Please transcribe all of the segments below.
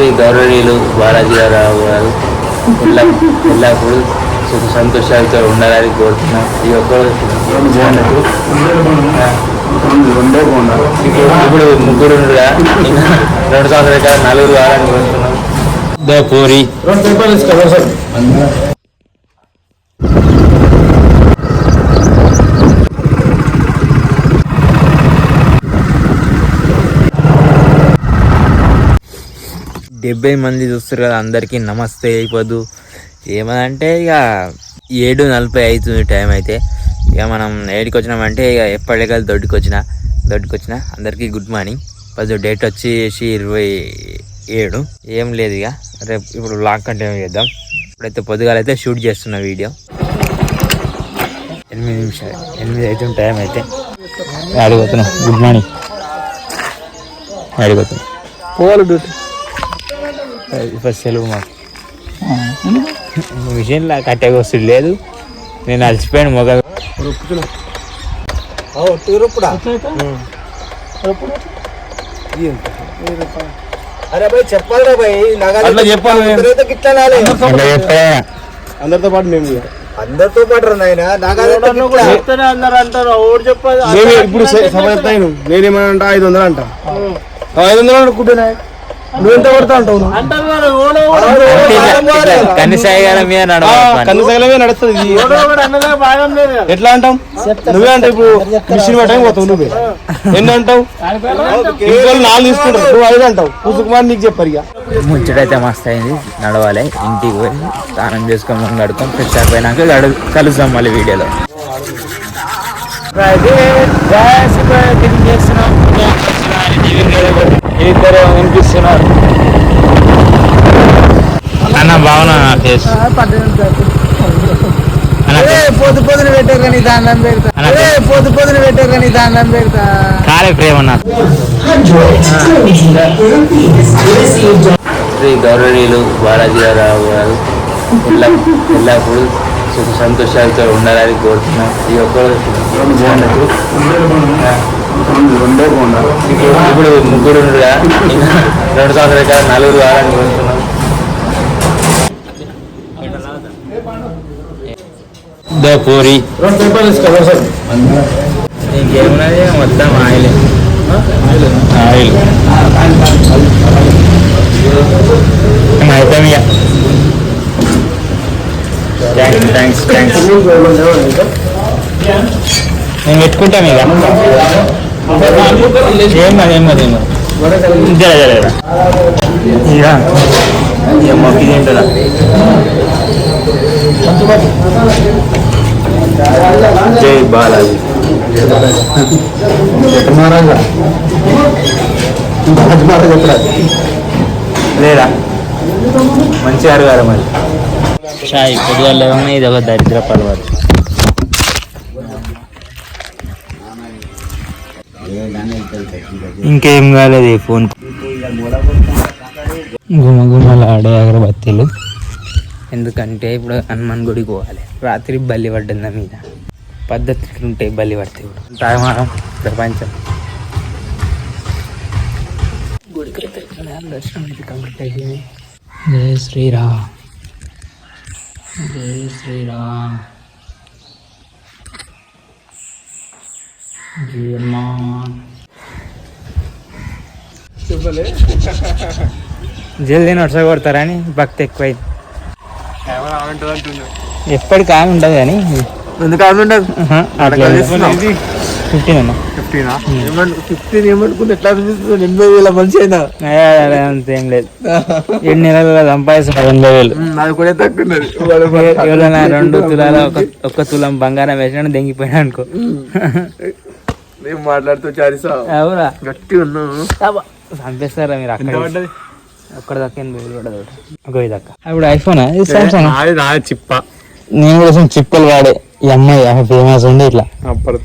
శ్రీ గౌరవనీయులు బాలాజీరావు గారు ఎల్ల ఎల్లప్పుడూ సుఖ సంతోషాలతో ఉండాలని కోరుతున్నాం. ఈ ఒక్క ఇప్పుడు ముగ్గురు రెండు సంవత్సరాల నలుగురు వారాన్ని కోరుతున్నాం. పూరి రెండు పేపర్లు ఇసుకో సార్ డెబ్బై మంది చూస్తారు కదా అందరికీ నమస్తే అయిపోద్దు ఏమనంటే ఇక ఏడు నలభై అవుతుంది టైం అయితే ఇక మనం ఏడికి వచ్చినామంటే ఇక ఎప్పటికల్ దొడ్డికి వచ్చిన దొడ్డికి వచ్చిన అందరికీ గుడ్ మార్నింగ్. పది డేట్ వచ్చేసి ఇరవై ఏడు. ఏం లేదు ఇక రేపు ఇప్పుడు లాక్ కంటిన్యూ చేద్దాం. ఇప్పుడైతే పొద్దుగాలైతే షూట్ చేస్తున్న వీడియో. ఎనిమిది నిమిషాలు ఎనిమిది అవుతుంది టైం అయితే. అడిగిపోతున్నాం గుడ్ మార్నింగ్. అడిగిపోతున్నాం పోవాలి డ్యూటీ. ఫస్ట్ సెలవు మాకు. మిషన్లో కట్టే వస్తువు లేదు. నేను అలసిపోయాను మొగ అరే చెప్పాలి అట్లా చెప్పాలి అందరితో పాటు మేము. అందరితో పాటు నాయన అందరు అంటారు ఓడి చెప్పాలి మేము ఇప్పుడు నేనేమన్నా ఐదు వందలు అంట. ఐదు వందలు అనుకుంటున్నా. నువ్వు ఎంత పడతా అంటావు నడుస్తుంది ఎట్లా అంటాం? నువ్వే అంటావు ఇప్పుడు మిషన్ పట్టడానికి పోతావు నువ్వే. ఎన్ని అంటావు? ఇంకో నాలుగు తీసుకుంటావు. నువ్వు ఐదు అంటావు. పుసుకుమార్ నీకు చెప్పారు ఇక. ముచ్చటైతే మస్తు అయింది. నడవాలి. ఇంటికి పోయి స్నానం చేసుకొని మనం గడుతాం ఫ్రెష్ అయిపోయినాక కలుద్దాం మళ్ళీ వీడియోలో. ఇద్దరు వినిపిస్తున్నారు. అన్న భావన ఫేస్ పొద్దు పొద్దున పెట్టారు కానీ దానం పెడతా. పొద్దు పొద్దున పెట్టారు కానీ దానం పెడతా. కాలే ప్రేమ అన్నారు శ్రీ గౌరవనీయులు బాలాజీరావు గారు ఎల్ల ఎల్లప్పుడూ సుఖ సంతోషాలతో ఉండాలని కోరుతున్నాం. ఈ ఒక్క రెండో కొండ ఇప్పుడు ముగ్గురు రెండు సంవత్సరాలు కాలం నలుగురు కావాలని కోరుతున్నాం. పూరి. రెండు పేపర్లు ఇసుకో సార్ ఇంకేమున్నది? మొత్తం ఆయిల్. ఆయిల్. అయిపోయింది థ్యాంక్స్ థ్యాంక్స్ థ్యాంక్స్ నేను పెట్టుకుంటాను ఇక. ఏం కాదు ఏం కాదు ఏం కాదు జర జర ఇక మొక్కి తింటుందా జై బాలాజీ. మహారాజా. మహారాజా ఎక్కడ లేదా? మంచి అరగాలి మరి. షాయి పొద్దుగా ఇది ఒక దరిద్ర పర్వాలేదు. ఇంకేం కాలేదు ఫోన్. గుమ అగరబత్తీలు. ఎందుకంటే ఇప్పుడు హనుమాన్ గుడికి పోవాలి. రాత్రి బలి పడ్డింది నా మీద. పద్ధతులు ఉంటాయి బలి పడితే ఇప్పుడు. తాగమానం ప్రపంచం. గుడికి దర్శనం అయితే కంప్లీట్ అయ్యింది జై శ్రీరామ్. జై శ్రీరామ్. హనుమాన్ జల్దీ నడుచ కొడతారని భక్తి ఎక్కువైంది ఎప్పటికి ఆమె ఉండదు కానీ. ఎందుకు అది ఉండదు? ఫిఫ్టీన్ అన్న. ఫిఫ్టీనా ఫిఫ్టీన్ ఏమనుకుంటే ఎట్లా అనిపిస్తుంది? ఎనభై వేల మనిషి అయినా. అదే, అదే, అంతేం లేదు. ఎన్ని నెలలు సంపాదిస్తున్నారు? ఎనభై వేలు. కూడా ఎవరైనా రెండు తులాల ఒక ఒక్క తులం బంగారం వేసినా దెంగిపోయినా అనుకో. నేను మాట్లాడుతూ చారిసా? గట్టి ఉన్నాను చంపేస్తారా మీరు అక్కడ అక్కడ దాకా ఎనభై వేలు పడదు ఒక ఇది దాకా. ఇప్పుడు ఐఫోన్? సామ్సంగ్ నాది నా చిప్ప. నేను కోసం చిప్పలు వాడే. ఈ అమ్మాయి ఫేమస్ ఉండే ఇట్లా. అప్పుడు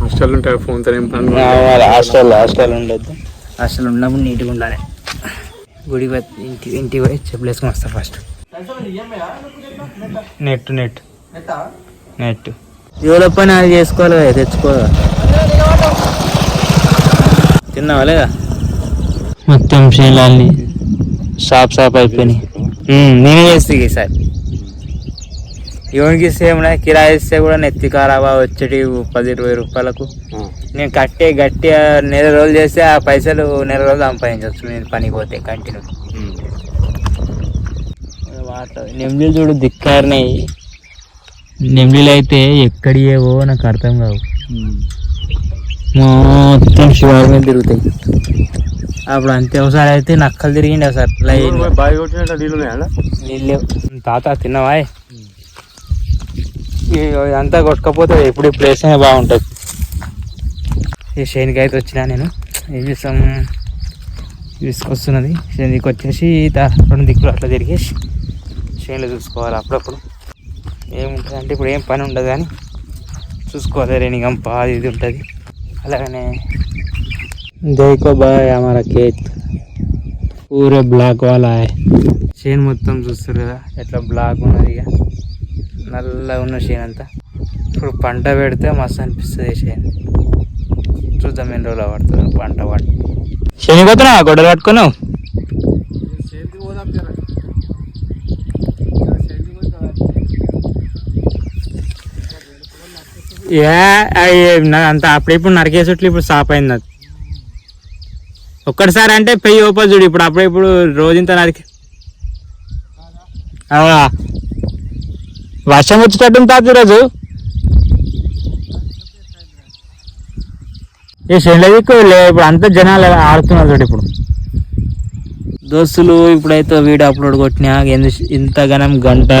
హాస్టల్ ఉంటాయి ఫోన్ హాస్టల్ హాస్టల్ ఉండొద్దు. హాస్టల్ ఉన్నప్పుడు నీట్గా ఉండాలి. గుడి ఇంటి ఇంటికి పోయి చెప్పులు వేసుకొని వస్తా ఫస్ట్ నెట్ నెట్ నెట్ ఎవరి పని అది చేసుకోవాలి కదా, తెచ్చుకోవాలి తిన్నావా లేదా? మొత్తం శీలాల్ని షాప్ షాప్ అయిపోయినాయి. నేనే చేస్తే ఈసారి ఎవరికి ఏమన్నా కిరాయి ఇస్తే కూడా నెత్తి ఖరాబా వచ్చేటి పది ఇరవై రూపాయలకు. నేను కట్టే గట్టి నెల రోజులు చేస్తే ఆ పైసలు నెల రోజులు సంపాదించవచ్చు. నేను పనికి పోతే కంటిన్యూ. వాటర్ నెమ్లీలు చూడు దిక్కారినాయి నెమ్లీలు అయితే ఎక్కడి ఏవో నాకు అర్థం కావు. మొత్తం శివారి మీద తిరుగుతాయి. అప్పుడు అంతే ఒకసారి అయితే నక్కలు తిరిగిండే ఒకసారి నీళ్ళు తాత తిన్నవా అంతా కొట్టుకపోతే ఎప్పుడు ప్లేస్ అయినా బాగుంటుంది. ఈ శేనికి అయితే వచ్చినా నేను. ఏం చేస్తాం? తీసుకొస్తున్నది. శేనికి వచ్చేసి రెండు దిక్కులు అట్లా తిరిగేసి చేనులు చూసుకోవాలి అప్పుడప్పుడు. ఏముంటుంది అంటే ఇప్పుడు ఏం పని ఉండదు కానీ చూసుకోవాలి రేణిగంప అది ఇది ఉంటుంది. అలాగనే देखो भाई हमारा खेत पूरे బ్లాక్ వాలా చేను మొత్తం చూస్తారు కదా ఎట్లా బ్లాక్ ఉన్నది ఇక నల్ల ఉన్న చేను అంతా ఇప్పుడు పంట పెడితే మస్తు అనిపిస్తుంది చేను చూద్దాం ఎన్ని రోజులు పడుతుంది పంట పడి శని పోతున్నా గొడవలు పట్టుకున్నావు ఏ అయ్యి నా అంత అప్పుడెప్పుడు నరికేసట్లు ఇప్పుడు సాప్ అయింది అది ఒక్కటిసారి అంటే పెయ్యి ఓపెన్ చూడు ఇప్పుడు అప్పుడెప్పుడు రోజంతా నరికి అవా. వర్షం వచ్చేటట్టు తాత ఈరోజు. ఈ శనిదిక్కు లే ఇప్పుడు అంతా జనాలు ఆడుతున్నారు చూడు ఇప్పుడు. దోస్తులు ఇప్పుడైతే వీడియో అప్లోడ్ కొట్టినా ఎందు ఇంతగానం గంట.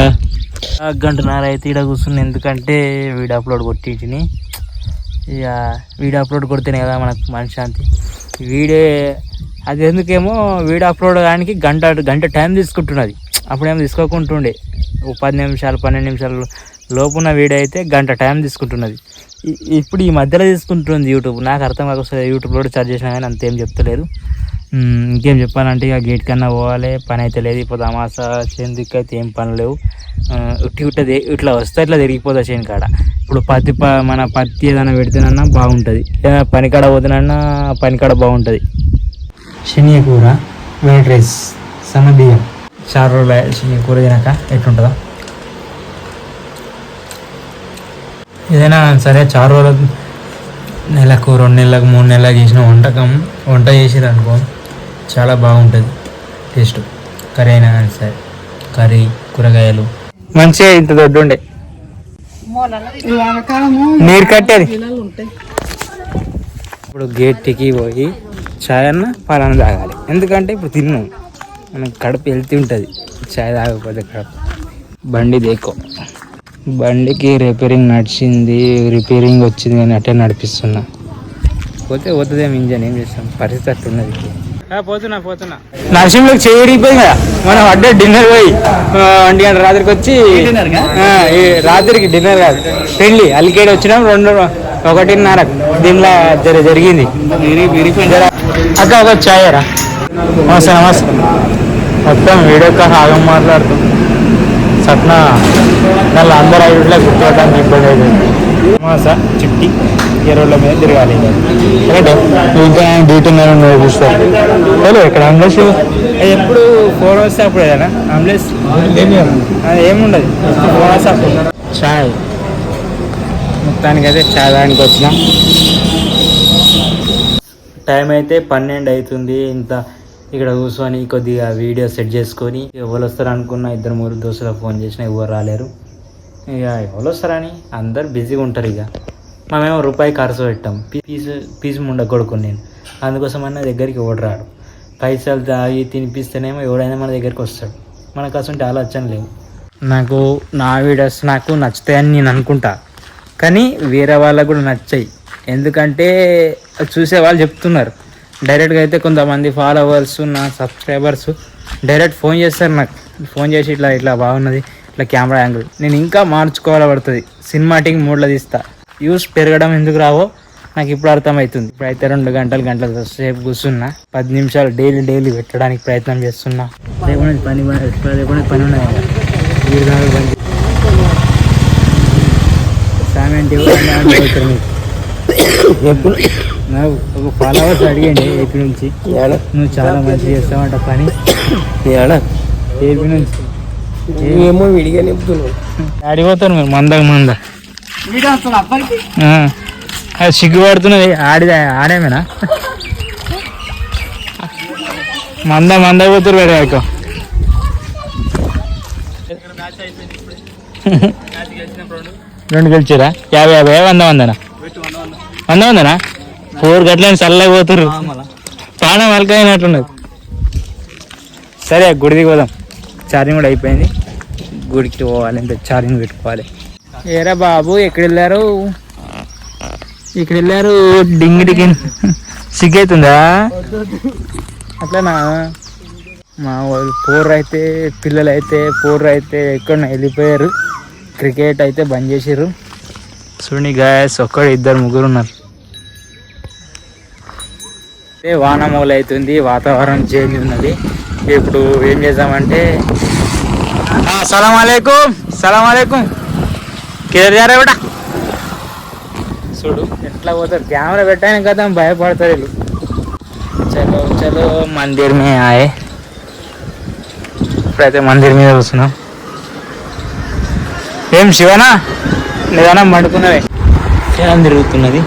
గంట గంటన్నర అయితే ఇక్కడ కూర్చుని ఎందుకంటే వీడియో అప్లోడ్ కొట్టించిని. ఇక వీడియో అప్లోడ్ కొడితేనే కదా మనకు మనశ్శాంతి. వీడే అది ఎందుకేమో వీడియో అప్లోడ్ కానికి గంట గంట టైం తీసుకుంటున్నది. అప్పుడేమో తీసుకోకుంటుండే. ఓ పది నిమిషాలు పన్నెండు నిమిషాలు లోపున్న వీడియో అయితే గంట టైం తీసుకుంటున్నది. ఇప్పుడు ఈ మధ్యలో తీసుకుంటుంది యూట్యూబ్ నాకు అర్థం కాకపోతే యూట్యూబ్లో కూడా చార్జ్ చేసినా కానీ అంతేం చెప్తలేదు. ఇంకేం చెప్పాలంటే ఇక గేట్ కన్నా పోవాలి పని అయితే లేదు ఇప్పుడు అమాస చేను దిక్కు అయితే ఏం పని లేవు. ఉట్టి ఉట్టది ఇట్లా వస్తే ఇట్లా తిరిగిపోతా చేను కాడ. ఇప్పుడు పత్తి ప మన పత్తి ఏదైనా పెడితేనన్నా బాగుంటుంది. ఏదైనా పని కాడ పోతేనన్నా పని కాడ బాగుంటుంది. శని కూర వైట్ రైస్ సన్న బియ్యం. చారు రోజులు శని కూర తినాక ఎట్లుంటుందా. ఏదైనా సరే చారు రోజులు నెలకు రెండు నెలలకు మూడు నెలలకు చేసిన వంటకం వంట చేసిరు అనుకో. చాలా బాగుంటుంది. టేస్ట్ కర్రీ అయినా కానీ సరే. కర్రీ కూరగాయలు. మంచిగా ఇంత దొడ్డు ఉండే నీరు కట్టేది. ఇప్పుడు గేట్కి పోయి చాయ్ అన్న పాలన తాగాలి. ఎందుకంటే ఇప్పుడు తిన్నాం. మనకు కడుపు హెల్తీ ఉంటుంది. చాయ్ తాగకపోతే కడుపు. బండి దేకో. బండికి రిపేరింగ్ నడిచింది. రిపేరింగ్ వచ్చింది కానీ అట్టే నడిపిస్తున్నా. పోతే పోతుందేమో ఇంజన్ ఏం చేస్తాం? పరిస్థితి అట్లున్నది పోతున్నా పోతున్నా. నరసింహకి చేయడిపోయింది కదా. మనం అడ్డే డిన్నర్ పోయి ఒంటి గంట రాత్రికి వచ్చి ఆ, ఈ రాత్రికి డిన్నర్ కాదు. పెళ్ళి అల్లికేడు వచ్చినాం రెండు ఒకటిన్నర దీనిలో జర జరిగింది. జర- అక్క ఒక ఛాయ్ రా. నమస్తే నమస్తే. మొత్తం వీడియో కాల్ ఆగం మాట్లాడుతాం సట్న దానిలో అందరు ఐదులో గుర్తుపట్టడానికి ఇబ్బంది అవుతుంది మాసా చిట్టి ఎరువుల మీద తిరగాలి ఇంకా. డ్యూటీ నేను నువ్వు చూస్తాను హలో ఇక్కడ అంబులెన్స్ ఎప్పుడు ఫోన్ వస్తే అప్పుడు ఏదైనా అంబులెన్స్? ఏముండదు. ఫోన్ వస్తే అప్పుడు. చాయ్. మొత్తానికైతే చాయ్ దానికి వచ్చిన. టైం అయితే పన్నెండు అవుతుంది. ఇంత ఇక్కడ కూర్చొని కొద్దిగా వీడియో సెట్ చేసుకొని ఎవరు వస్తారు అనుకున్న ఇద్దరు మూడు దోస్తులకు ఫోన్ చేసినా ఎవరు రాలేరు. ఇక ఎవరు వస్తారని అందరు బిజీగా ఉంటారు ఇక మేమేమో రూపాయి ఖర్చు పెట్టాం. పీసు పీసు ముండ కొడుకుని నేను. అందుకోసం అన్న దగ్గరికి ఓడరాడు పైసలు తాగి తినిపిస్తేనేమో ఎవడైనా మన దగ్గరికి వస్తాడు. మనకు అసలు ఆలోచన లేవు. నాకు నా వీడియోస్ నాకు నచ్చుతాయని నేను అనుకుంటా. కానీ వేరే వాళ్ళకు కూడా నచ్చాయి. ఎందుకంటే చూసే వాళ్ళు చెప్తున్నారు. డైరెక్ట్గా అయితే కొంతమంది ఫాలోవర్స్ నా సబ్స్క్రైబర్స్ డైరెక్ట్ ఫోన్ చేస్తారు నాకు. ఫోన్ చేసి ఇట్లా ఇట్లా బాగున్నది. ఇట్లా కెమెరా యాంగిల్ నేను ఇంకా మార్చుకోవాలి పడుతుంది. సినిమాటిక్ మోడ్లో తీస్తా. వ్యూస్ పెరగడం ఎందుకు రావో నాకు ఇప్పుడు అర్థమవుతుంది ఇప్పుడైతే రెండు గంటలు గంటల సేపు కూర్చున్నా. పది నిమిషాలు డైలీ డైలీ పెట్టడానికి ప్రయత్నం చేస్తున్నా. రేపు పని రేపు పని ఉన్నది సామెంట్ ఎప్పుడు? నాకు ఒక ఫాలోవర్స్ అడిగండి ఎక్కడి నుంచి. నువ్వు చాలా మంచి చేస్తావంట పని. ఏపీ నుంచి. ఏమో విడిగా నింపుతున్నావు ఆడిపోతాను మీరు మందకు మంద. అది సిగ్గుపడుతున్నది ఆడి ఆడేమేనా? మంద మంద పోతారు వేరే ఎక్కువ రెండు గెలిచారా? యాభై యాభై వంద వందనా? వంద వందనా? ఫోర్ గట్లని చల్లగా పోతురు ప్రాణం వలకైనట్టున్నది సరే గుడికి పోదాం. ఛార్జింగ్ కూడా అయిపోయింది. గుడికి పోవాలి ఇంకా ఛార్జింగ్ పెట్టుకోవాలి. ఏరా బాబు ఎక్కడ వెళ్ళారు ఇక్కడ వెళ్ళారు డింగి డింగి సిగ్గైతుందా? అట్లనా? మా వాళ్ళు పోర్రు అయితే పిల్లలు అయితే పోర్రు అయితే ఎక్కడ వెళ్ళిపోయారు. క్రికెట్ అయితే బంద్ చేసారు చూడండి గాయస్ ఒక్కడు ఇద్దరు ముగ్గురు ఉన్నారు. వాన మూల అవుతుంది వాతావరణం చేంజ్ ఉన్నది. ఇప్పుడు ఏం చేద్దామంటే సలాం అలైకుం సలాం అలైకుం కేర్ జారా బేటా చూడు ఎట్లా పోతారు కెమెరా పెట్టాను కదా భయపడతారు వీళ్ళు. చలో చలో మందిర్ మే ఆయే. ఇప్పుడైతే మందిర్ మీద వస్తున్నాం ఏం శివనా? నిదానం వండుకున్నవే ఫ్యాన్ తిరుగుతున్నది.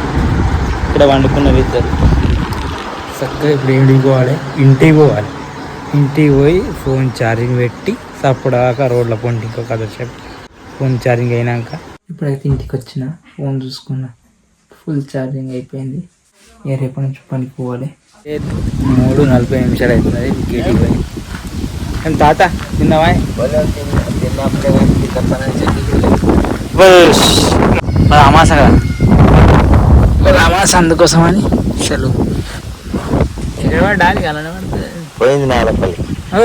ఇక్కడ వండుకున్నవి ఇద్దరు. చక్కగా ఇప్పుడు ఇంటికి పోవాలి ఇంటికి పోవాలి. ఇంటికి పోయి ఫోన్ ఛార్జింగ్ పెట్టి సప్పుడాక రోడ్ల పొంటి ఇంకొక అదర్శం ఫోన్ ఛార్జింగ్ అయినాక. ఇప్పుడైతే ఇంటికి వచ్చిన ఫోన్ చూసుకున్నా. ఫుల్ ఛార్జింగ్ అయిపోయింది. ఇక రేపటి నుంచి పనికి పోవాలి. మూడు నలభై నిమిషాలు గేటికి పోయి. ఏం తాత తిన్నావా? అమాస కదా? మరి అమాస అందుకోసమని? సెలవు డాలి కలనే పోయింది నాలపల్లి ఓ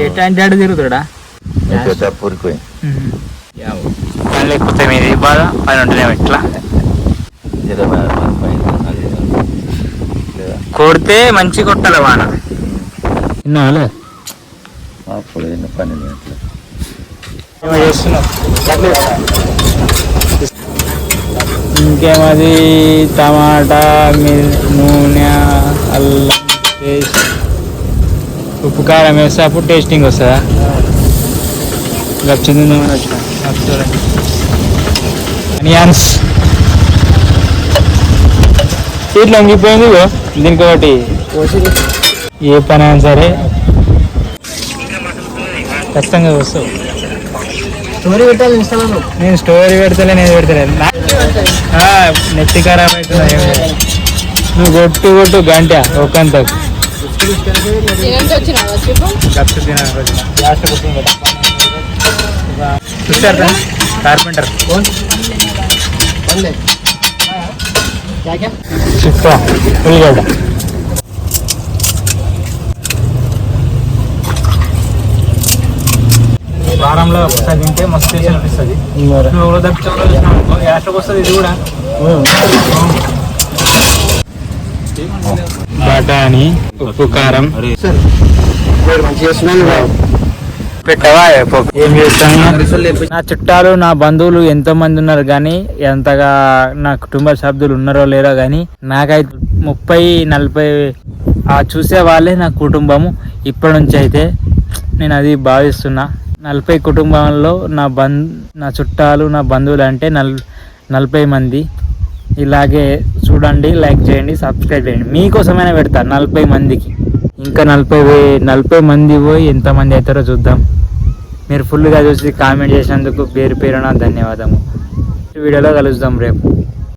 ఎట్లాంటి ఆడు తిరుగుతాడా? పూరికి పోయింది. పని లేకపోతే మీది బాధ? పని ఉంటేనే ఎట్లా? కొడితే మంచి కొట్టాలి వాన. విన్నావాలే అప్పుడు పని ఏమో చేస్తున్నావు ఇంకేమది? టమాటా మిర్- నూనె అల్లం పేస్ట్. ఉప్పు కారం వేస్తే అప్పుడు టేస్టింగ్ వస్తుందా? గప్చింది నూనె వచ్చిన చూడండి. అనియాన్స్ ఇట్లా వంగిపోయింది దీనికి ఒకటి ఏ పని అయినా సరే. ఖచ్చితంగా వస్తావు స్టోరీ పెట్టాలి నేను స్టోరీ పెడతలే నేను పెడతలే. నా- ఆ, నెత్తి ఖరాబ్ అవుతుంది. నువ్వు కొట్టు కొట్టు గంట ఒకంత చూసారా కార్పెంటర్ చిత్తా ఉల్లిగడ్డ. వారంలో ఒకసారి తింటే మస్తు టేస్ట్ అనిపిస్తుంది. నువ్వు యాస్ట్రోకి వస్తుంది ఇది కూడా. బఠానీ ఉప్పు కారం. పెట్టవా పప్పు. ఏం చేస్తాను నా చుట్టాలు నా బంధువులు ఎంతో మంది ఉన్నారు కానీ ఎంతగా నా కుటుంబ సభ్యులు ఉన్నారో లేరో కానీ నాకైతే ముప్పై నలభై ఆ చూసే వాళ్ళే నా కుటుంబము. ఇప్పటి నుంచి అయితే నేను అది భావిస్తున్నా. నలభై కుటుంబంలో నా బం నా చుట్టాలు నా బంధువులు అంటే నల్ నలభై మంది. ఇలాగే చూడండి లైక్ చేయండి సబ్స్క్రైబ్ చేయండి. మీకోసమైనా పెడతా నలభై మందికి. ఇంకా నలభై నలభై మంది పోయి ఎంతమంది అవుతారో చూద్దాం. మీరు ఫుల్గా చూసి కామెంట్ చేసినందుకు పేరు పేరున ధన్యవాదము. వీడియోలో కలుద్దాం రేపు.